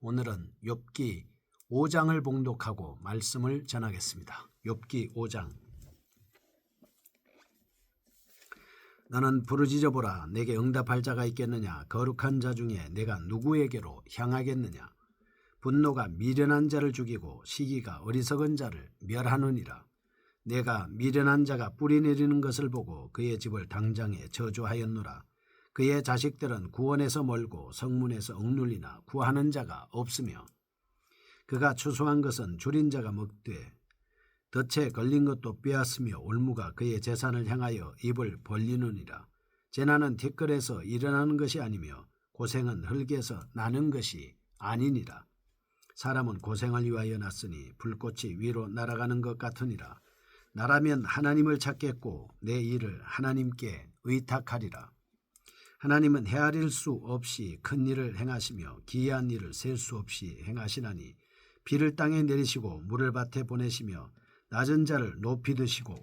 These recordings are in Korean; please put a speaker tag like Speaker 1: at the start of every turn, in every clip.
Speaker 1: 오늘은 욥기 5장을 봉독하고 말씀을 전하겠습니다. 욥기 5장. 너는 부르짖어 보라 내게 응답할 자가 있겠느냐? 거룩한 자 중에 내가 누구에게로 향하겠느냐? 분노가 미련한 자를 죽이고 시기가 어리석은 자를 멸하느니라. 내가 미련한 자가 뿌리 내리는 것을 보고 그의 집을 당장에 저주하였노라 그의 자식들은 구원에서 멀고 성문에서 억눌리나 구하는 자가 없으며 그가 추수한 것은 줄인 자가 먹되 덫에 걸린 것도 빼앗으며 올무가 그의 재산을 향하여 입을 벌리느니라. 재난은 티끌에서 일어나는 것이 아니며 고생은 흙에서 나는 것이 아니니라. 사람은 고생을 위하여 났으니 불꽃이 위로 날아가는 것 같으니라. 나라면 하나님을 찾겠고 내 일을 하나님께 의탁하리라. 하나님은 헤아릴 수 없이 큰 일을 행하시며 기이한 일을 셀 수 없이 행하시나니 비를 땅에 내리시고 물을 밭에 보내시며 낮은 자를 높이 드시고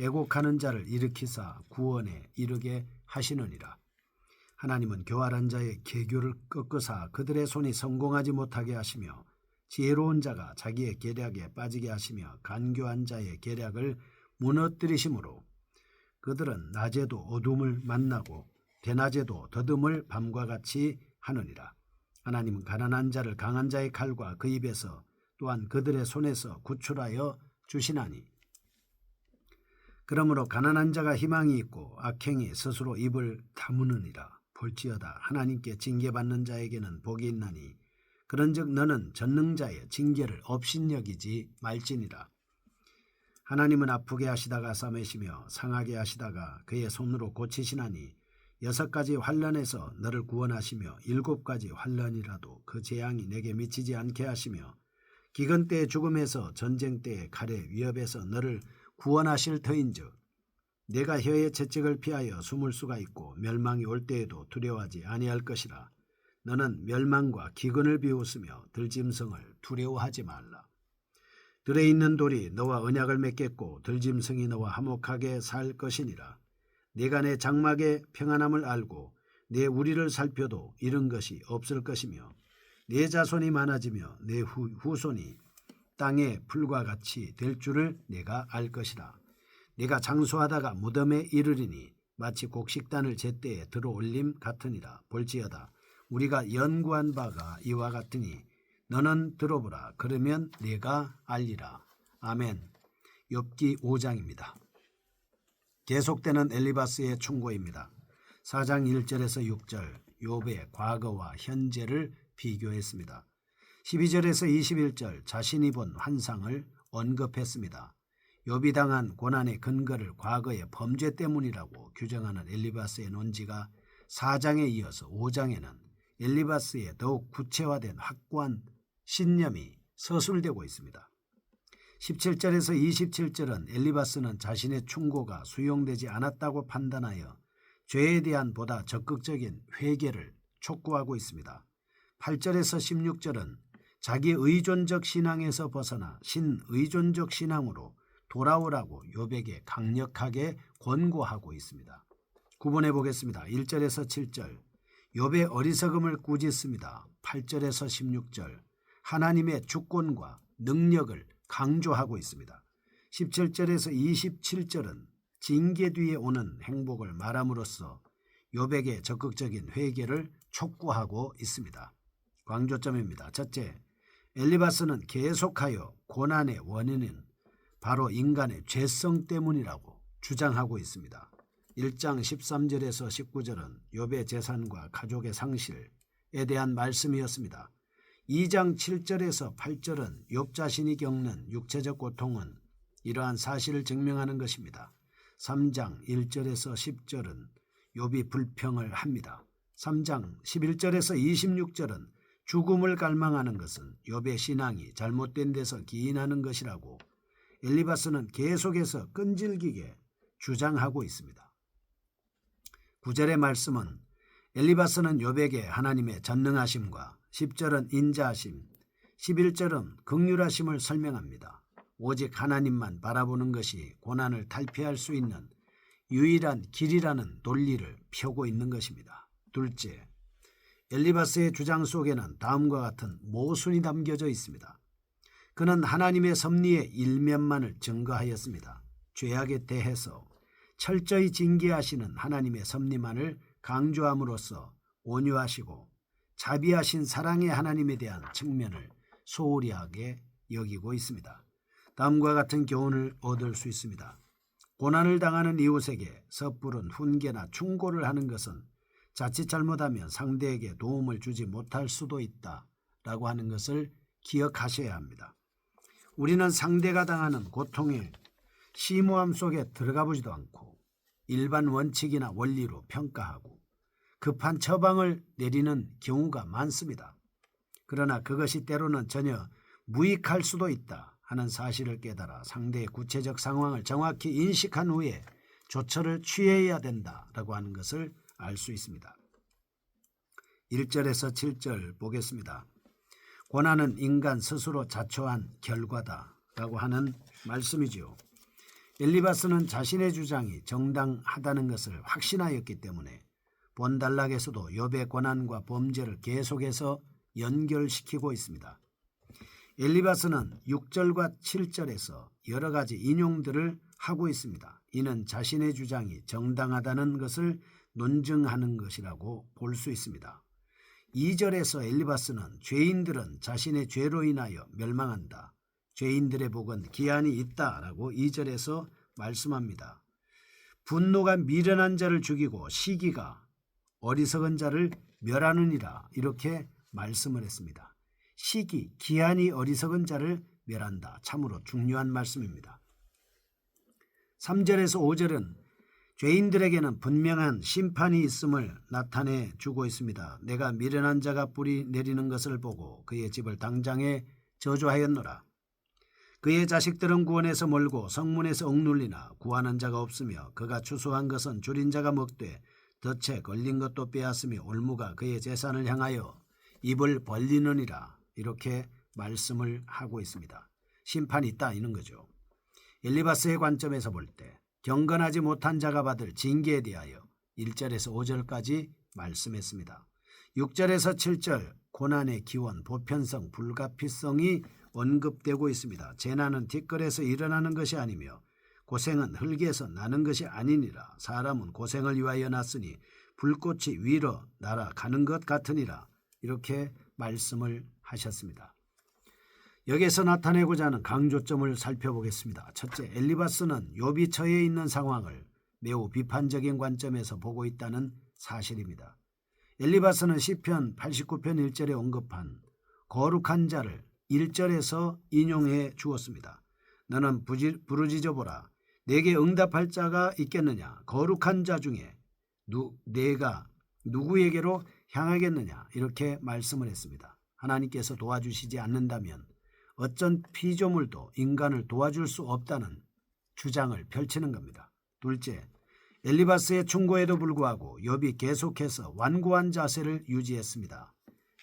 Speaker 1: 애곡하는 자를 일으키사 구원에 이르게 하시느니라. 하나님은 교활한 자의 계교를 꺾으사 그들의 손이 성공하지 못하게 하시며 지혜로운 자가 자기의 계략에 빠지게 하시며 간교한 자의 계략을 무너뜨리심으로 그들은 낮에도 어둠을 만나고 대낮에도 더듬을 밤과 같이 하느니라. 하나님은 가난한 자를 강한 자의 칼과 그 입에서 또한 그들의 손에서 구출하여 주시나니. 그러므로 가난한 자가 희망이 있고 악행이 스스로 입을 다무느니라. 볼지어다. 하나님께 징계받는 자에게는 복이 있나니 그런즉 너는 전능자의 징계를 업신여기지 말지니라. 하나님은 아프게 하시다가 싸매시며 상하게 하시다가 그의 손으로 고치시나니 여섯 가지 환란에서 너를 구원하시며 일곱 가지 환란이라도 그 재앙이 내게 미치지 않게 하시며 기근 때의 죽음에서 전쟁 때의 칼의 위협에서 너를 구원하실 터인즉 내가 혀의 채찍을 피하여 숨을 수가 있고 멸망이 올 때에도 두려워하지 아니할 것이라. 너는 멸망과 기근을 비웃으며 들짐승을 두려워하지 말라. 들에 있는 돌이 너와 언약을 맺겠고 들짐승이 너와 화목하게 살 것이니라 내가 내 장막의 평안함을 알고 내 우리를 살펴도 이런 것이 없을 것이며 내 자손이 많아지며 내 후, 후손이 땅의 풀과 같이 될 줄을 내가 알 것이라. 내가 장수하다가 무덤에 이르리니 마치 곡식단을 제때에 들어올림 같으니라. 볼지어다. 우리가 연구한 바가 이와 같으니 너는 들어보라. 그러면 내가 알리라. 아멘. 욥기 5장입니다. 계속되는 엘리바스의 충고입니다. 4장 1절에서 6절 욥의 과거와 현재를 비교했습니다. 12절에서 21절 자신이 본 환상을 언급했습니다. 욥이 당한 고난의 근거를 과거의 범죄 때문이라고 규정하는 엘리바스의 논지가 4장에 이어서 5장에는 엘리바스의 더욱 구체화된 확고한 신념이 서술되고 있습니다. 17절에서 27절은 엘리바스는 자신의 충고가 수용되지 않았다고 판단하여 죄에 대한 보다 적극적인 회개를 촉구하고 있습니다. 8절에서 16절은 자기 의존적 신앙에서 벗어나 신의존적 신앙으로 돌아오라고 요백에 강력하게 권고하고 있습니다. 구분해 보겠습니다. 1절에서 7절 욥의 어리석음을 꾸짖습니다. 8절에서 16절 하나님의 주권과 능력을 강조하고 있습니다. 17절에서 27절은 징계 뒤에 오는 행복을 말함으로써 요백의 적극적인 회개를 촉구하고 있습니다. 광조점입니다. 첫째, 엘리바스는 계속하여 고난의 원인은 바로 인간의 죄성 때문이라고 주장하고 있습니다. 1장 13절에서 19절은 욥의 재산과 가족의 상실에 대한 말씀이었습니다. 2장 7절에서 8절은 욥 자신이 겪는 육체적 고통은 이러한 사실을 증명하는 것입니다. 3장 1절에서 10절은 욥이 불평을 합니다. 3장 11절에서 26절은 죽음을 갈망하는 것은 욥의 신앙이 잘못된 데서 기인하는 것이라고 엘리바스는 계속해서 끈질기게 주장하고 있습니다. 구절의 말씀은 엘리바스는 욥에게 하나님의 전능하심과 10절은 인자하심, 11절은 극률하심을 설명합니다. 오직 하나님만 바라보는 것이 고난을 탈피할 수 있는 유일한 길이라는 논리를 펴고 있는 것입니다. 둘째, 엘리바스의 주장 속에는 다음과 같은 모순이 담겨져 있습니다. 그는 하나님의 섭리의 일면만을 증거하였습니다. 죄악에 대해서 철저히 징계하시는 하나님의 섭리만을 강조함으로써 온유하시고 자비하신 사랑의 하나님에 대한 측면을 소홀히 하게 여기고 있습니다. 다음과 같은 교훈을 얻을 수 있습니다. 고난을 당하는 이웃에게 섣부른 훈계나 충고를 하는 것은 자칫 잘못하면 상대에게 도움을 주지 못할 수도 있다 라고 하는 것을 기억하셔야 합니다. 우리는 상대가 당하는 고통의 심오함 속에 들어가 보지도 않고 일반 원칙이나 원리로 평가하고 급한 처방을 내리는 경우가 많습니다. 그러나 그것이 때로는 전혀 무익할 수도 있다 하는 사실을 깨달아 상대의 구체적 상황을 정확히 인식한 후에 조처를 취해야 된다라고 하는 것을 알 수 있습니다. 1절에서 7절 보겠습니다. 고난은 인간 스스로 자초한 결과다라고 하는 말씀이지요. 엘리바스는 자신의 주장이 정당하다는 것을 확신하였기 때문에 본단락에서도 욥의 고난과 범죄를 계속해서 연결시키고 있습니다. 엘리바스는 6절과 7절에서 여러 가지 인용들을 하고 있습니다. 이는 자신의 주장이 정당하다는 것을 논증하는 것이라고 볼 수 있습니다. 2절에서 엘리바스는 죄인들은 자신의 죄로 인하여 멸망한다. 죄인들의 복은 기한이 있다라고 2절에서 말씀합니다. 분노가 미련한 자를 죽이고 시기가 어리석은 자를 멸하느니라 이렇게 말씀을 했습니다. 시기, 기한이 어리석은 자를 멸한다. 참으로 중요한 말씀입니다. 3절에서 5절은 죄인들에게는 분명한 심판이 있음을 나타내 주고 있습니다. 내가 미련한 자가 뿌리 내리는 것을 보고 그의 집을 당장에 저주하였노라. 그의 자식들은 구원에서 멀고 성문에서 억눌리나 구하는 자가 없으며 그가 추수한 것은 줄인 자가 먹되 덫에 걸린 것도 빼앗으며 올무가 그의 재산을 향하여 입을 벌리느니라 이렇게 말씀을 하고 있습니다. 심판이 있다 이는 거죠. 엘리바스의 관점에서 볼 때 경건하지 못한 자가 받을 징계에 대하여 1절에서 5절까지 말씀했습니다. 6절에서 7절 고난의 기원, 보편성, 불가피성이 언급되고 있습니다. 재난은 뒷걸에서 일어나는 것이 아니며 고생은 흙에서 나는 것이 아니니라. 사람은 고생을 위하여 났으니 불꽃이 위로 날아가는 것 같으니라. 이렇게 말씀을 하셨습니다. 여기서 나타내고자 하는 강조점을 살펴보겠습니다. 첫째, 엘리바스는 욥이 처해 있는 상황을 매우 비판적인 관점에서 보고 있다는 사실입니다. 엘리바스는 시편 89편 1절에 언급한 거룩한 자를 1절에서 인용해 주었습니다. 너는 부르짖어 보라. 내게 응답할 자가 있겠느냐? 거룩한 자 중에 누, 내가 누구에게로 향하겠느냐? 이렇게 말씀을 했습니다. 하나님께서 도와주시지 않는다면 어쩐 피조물도 인간을 도와줄 수 없다는 주장을 펼치는 겁니다. 둘째, 엘리바스의 충고에도 불구하고 욥이 계속해서 완고한 자세를 유지했습니다.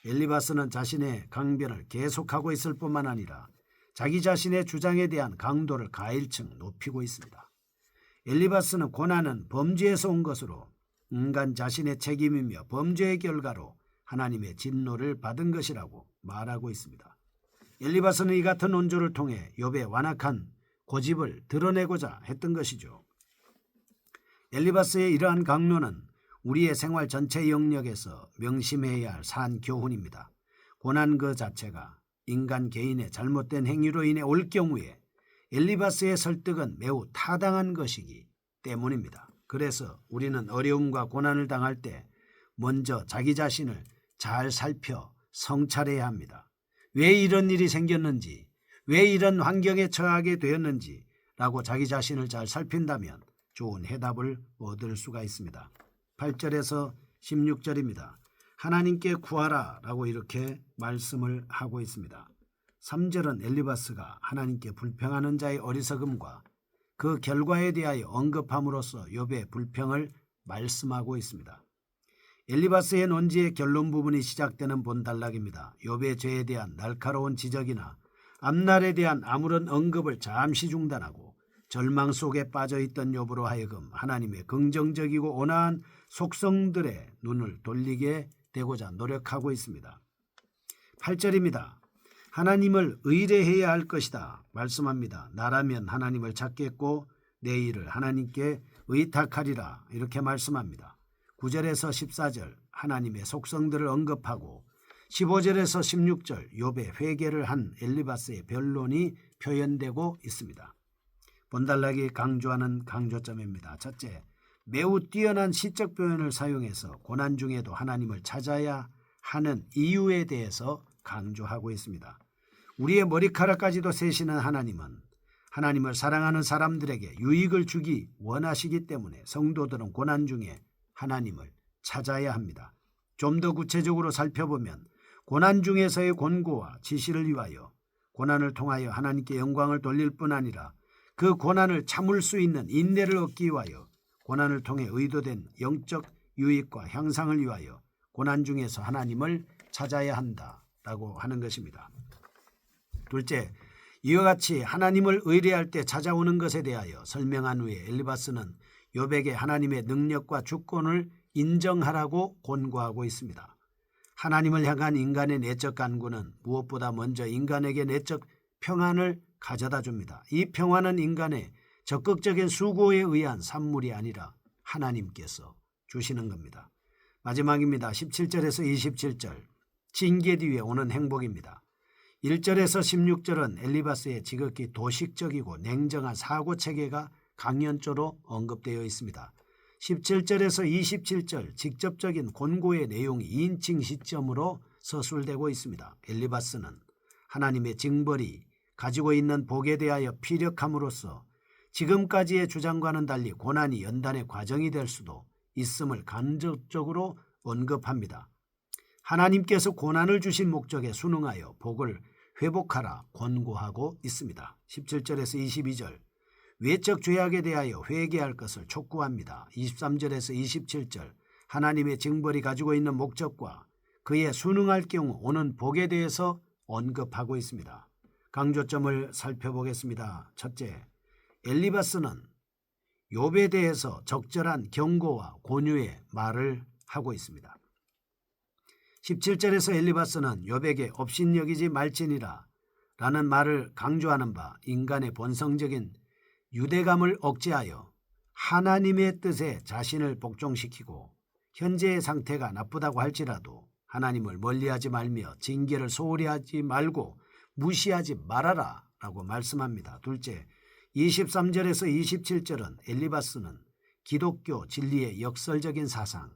Speaker 1: 엘리바스는 자신의 강변을 계속하고 있을 뿐만 아니라 자기 자신의 주장에 대한 강도를 가일층 높이고 있습니다. 엘리바스는 고난은 범죄에서 온 것으로 인간 자신의 책임이며 범죄의 결과로 하나님의 진노를 받은 것이라고 말하고 있습니다. 엘리바스는 이 같은 논조를 통해 욥의 완악한 고집을 드러내고자 했던 것이죠. 엘리바스의 이러한 강론은 우리의 생활 전체 영역에서 명심해야 할 산 교훈입니다. 고난 그 자체가 인간 개인의 잘못된 행위로 인해 올 경우에 엘리바스의 설득은 매우 타당한 것이기 때문입니다. 그래서 우리는 어려움과 고난을 당할 때 먼저 자기 자신을 잘 살펴 성찰해야 합니다. 왜 이런 일이 생겼는지, 왜 이런 환경에 처하게 되었는지 라고 자기 자신을 잘 살핀다면 좋은 해답을 얻을 수가 있습니다. 8절에서 16절입니다. 하나님께 구하라 라고 이렇게 말씀을 하고 있습니다. 3절은 엘리바스가 하나님께 불평하는 자의 어리석음과 그 결과에 대하여 언급함으로써 욥의 불평을 말씀하고 있습니다. 엘리바스의 논지의 결론 부분이 시작되는 본단락입니다. 욥의 죄에 대한 날카로운 지적이나 앞날에 대한 아무런 언급을 잠시 중단하고 절망 속에 빠져 있던 욥으로 하여금 하나님의 긍정적이고 온화한 속성들의 눈을 돌리게 되고자 노력하고 있습니다. 8절입니다. 하나님을 의뢰해야 할 것이다 말씀합니다. 나라면 하나님을 찾겠고 내 일을 하나님께 의탁하리라 이렇게 말씀합니다. 9절에서 14절 하나님의 속성들을 언급하고 15절에서 16절 욥의 회개를 한 엘리바스의 변론이 표현되고 있습니다. 본달락이 강조하는 강조점입니다. 첫째, 매우 뛰어난 시적 표현을 사용해서 고난 중에도 하나님을 찾아야 하는 이유에 대해서 강조하고 있습니다. 우리의 머리카락까지도 세시는 하나님은 하나님을 사랑하는 사람들에게 유익을 주기 원하시기 때문에 성도들은 고난 중에 하나님을 찾아야 합니다. 좀 더 구체적으로 살펴보면 고난 중에서의 권고와 지시를 위하여 고난을 통하여 하나님께 영광을 돌릴 뿐 아니라 그 고난을 참을 수 있는 인내를 얻기 위하여 고난을 통해 의도된 영적 유익과 향상을 위하여 고난 중에서 하나님을 찾아야 한다라고 하는 것입니다. 둘째, 이와 같이 하나님을 의뢰할 때 찾아오는 것에 대하여 설명한 후에 엘리바스는 욥에게 하나님의 능력과 주권을 인정하라고 권고하고 있습니다. 하나님을 향한 인간의 내적 간구는 무엇보다 먼저 인간에게 내적 평안을 가져다 줍니다. 이 평안은 인간의 적극적인 수고에 의한 산물이 아니라 하나님께서 주시는 겁니다. 마지막입니다. 17절에서 27절 징계 뒤에 오는 행복입니다. 1절에서 16절은 엘리바스의 지극히 도식적이고 냉정한 사고 체계가 강연조로 언급되어 있습니다. 17절에서 27절 직접적인 권고의 내용이 인칭 시점으로 서술되고 있습니다. 엘리바스는 하나님의 징벌이 가지고 있는 복에 대하여 피력함으로써 지금까지의 주장과는 달리 고난이 연단의 과정이 될 수도 있음을 간접적으로 언급합니다. 하나님께서 고난을 주신 목적에 순응하여 복을 회복하라 권고하고 있습니다. 17절에서 22절 외적 죄악에 대하여 회개할 것을 촉구합니다. 23절에서 27절 하나님의 징벌이 가지고 있는 목적과 그에 순응할 경우 오는 복에 대해서 언급하고 있습니다. 강조점을 살펴보겠습니다. 첫째, 엘리바스는 욥에 대해서 적절한 경고와 권유의 말을 하고 있습니다. 17절에서 엘리바스는 욥에게 업신여기지 말지니라 라는 말을 강조하는 바 인간의 본성적인 유대감을 억제하여 하나님의 뜻에 자신을 복종시키고 현재의 상태가 나쁘다고 할지라도 하나님을 멀리하지 말며 징계를 소홀히 하지 말고 무시하지 말아라 라고 말씀합니다. 둘째, 23절에서 27절은 엘리바스는 기독교 진리의 역설적인 사상,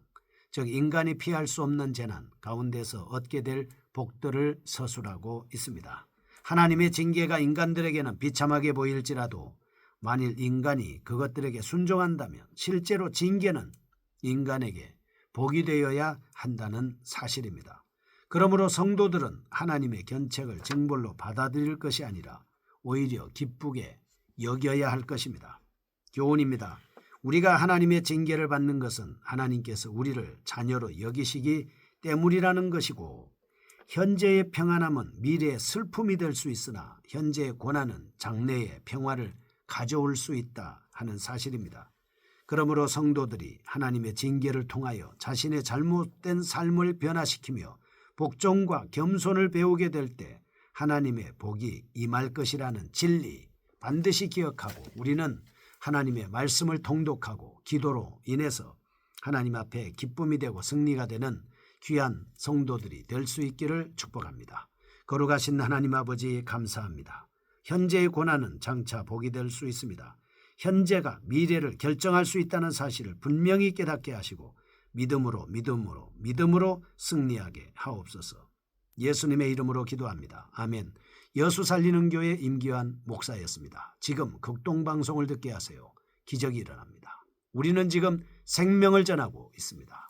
Speaker 1: 즉 인간이 피할 수 없는 재난 가운데서 얻게 될 복들을 서술하고 있습니다. 하나님의 징계가 인간들에게는 비참하게 보일지라도 만일 인간이 그것들에게 순종한다면 실제로 징계는 인간에게 복이 되어야 한다는 사실입니다. 그러므로 성도들은 하나님의 견책을 징벌로 받아들일 것이 아니라 오히려 기쁘게 여겨야 할 것입니다. 교훈입니다. 우리가 하나님의 징계를 받는 것은 하나님께서 우리를 자녀로 여기시기 때문이라는 것이고 현재의 평안함은 미래의 슬픔이 될 수 있으나 현재의 고난은 장래의 평화를 가져올 수 있다 하는 사실입니다. 그러므로 성도들이 하나님의 징계를 통하여 자신의 잘못된 삶을 변화시키며 복종과 겸손을 배우게 될 때 하나님의 복이 임할 것이라는 진리 반드시 기억하고 우리는 하나님의 말씀을 통독하고 기도로 인해서 하나님 앞에 기쁨이 되고 승리가 되는 귀한 성도들이 될 수 있기를 축복합니다. 거룩하신 하나님 아버지 감사합니다. 현재의 고난은 장차 복이 될 수 있습니다. 현재가 미래를 결정할 수 있다는 사실을 분명히 깨닫게 하시고 믿음으로 믿음으로 믿음으로 승리하게 하옵소서. 예수님의 이름으로 기도합니다. 아멘. 여수 살리는 교회 임기환 목사였습니다. 지금 극동방송을 듣게 하세요. 기적이 일어납니다. 우리는 지금 생명을 전하고 있습니다.